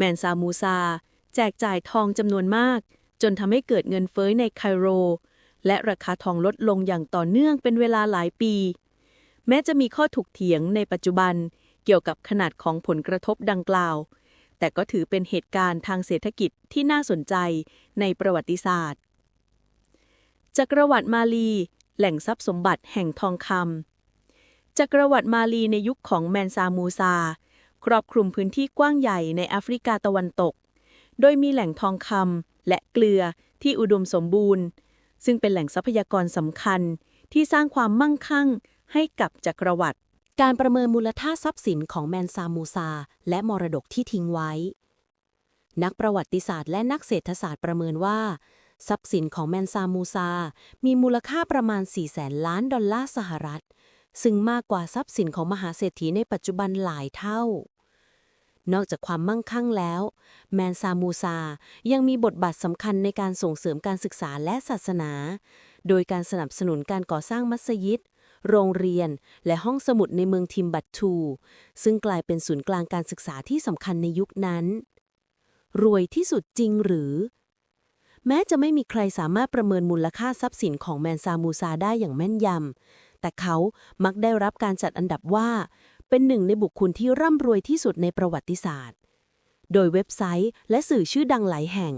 แมนซามูซา แจกจ่ายทองจำนวนมาก จนทำให้เกิดเงินเฟ้อในไคโร และราคาทองลดลงอย่างต่อเนื่องเป็นเวลาหลายปี แม้จะมีข้อถกเถียงในปัจจุบันเกี่ยวกับขนาดของผลกระทบดังกล่าว แต่ก็ถือเป็นเหตุการณ์ทางเศรษฐกิจที่น่าสนใจในประวัติศาสตร์จักรวรรดิมาลี แหล่งทรัพย์สมบัติแห่งทองคำจักรวรรดิมาลีในยุคของแมนซามูซา ครอบคลุมพื้นที่กว้างใหญ่ในแอฟริกาตะวันตก โดยมีแหล่งทองคำและเกลือที่อุดมสมบูรณ์ ซึ่งเป็นแหล่งทรัพยากรสำคัญที่สร้างความมั่งคั่งให้กับจักรวรรดิการประเมินมูลค่าทรัพย์สินของแมนซามูซา และมรดกที่ทิ้งไว้ นักประวัติศาสตร์และนักเศรษฐศาสตร์ประเมินว่า ทรัพย์สินของแมนซามูซา มีมูลค่าประมาณ4แสนล้านดอลลาร์สหรัฐ ซึ่งมากกว่าทรัพย์สินของมหาเศรษฐีในปัจจุบันหลายเท่า นอกจากความมั่งคั่งแล้ว แมนซามูซายังมีบทบาทสำคัญในการส่งเสริมการศึกษาและศาสนา โดยการสนับสนุนการก่อสร้างมัสยิด โรงเรียน และห้องสมุดในเมืองทิมบัตทู ซึ่งกลายเป็นศูนย์กลางการศึกษาที่สำคัญในยุคนั้น รวยที่สุดจริงหรือ แม้จะไม่มีใครสามารถประเมินมูลค่าทรัพย์สินของแมนซามูซาได้อย่างแม่นยำแต่เขามักได้รับการจัดอันดับว่า เป็นหนึ่งในบุคคลที่ร่ำรวยที่สุดในประวัติศาสตร์ โดยเว็บไซต์และสื่อชื่อดังหลายแห่ง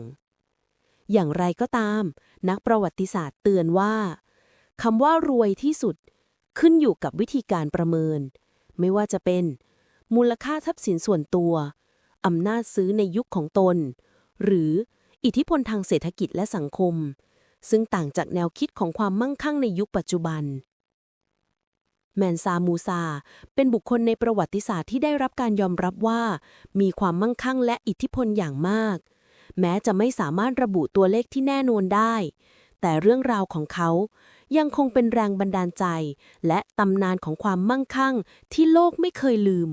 อย่างไรก็ตาม นักประวัติศาสตร์เตือนว่าคำว่ารวยที่สุดขึ้นอยู่กับวิธีการประเมิน ไม่ว่าจะเป็น มูลค่าทรัพย์สินส่วนตัวอำนาจซื้อในยุคของตน หรืออิทธิพลทางเศรษฐกิจและสังคม ซึ่งต่างจากแนวคิดของความมั่งคั่งในยุคปัจจุบัน แมนซามูซา เป็นบุคคลในประวัติศาสตร์ที่ได้รับการยอมรับว่า มีความมั่งคั่งและอิทธิพลอย่างมาก แม้จะไม่สามารถระบุตัวเลขที่แน่นอนได้ แต่เรื่องราวของเขายังคงเป็นแรงบันดาลใจ และตำนานของความมั่งคั่งที่โลกไม่เคยลืม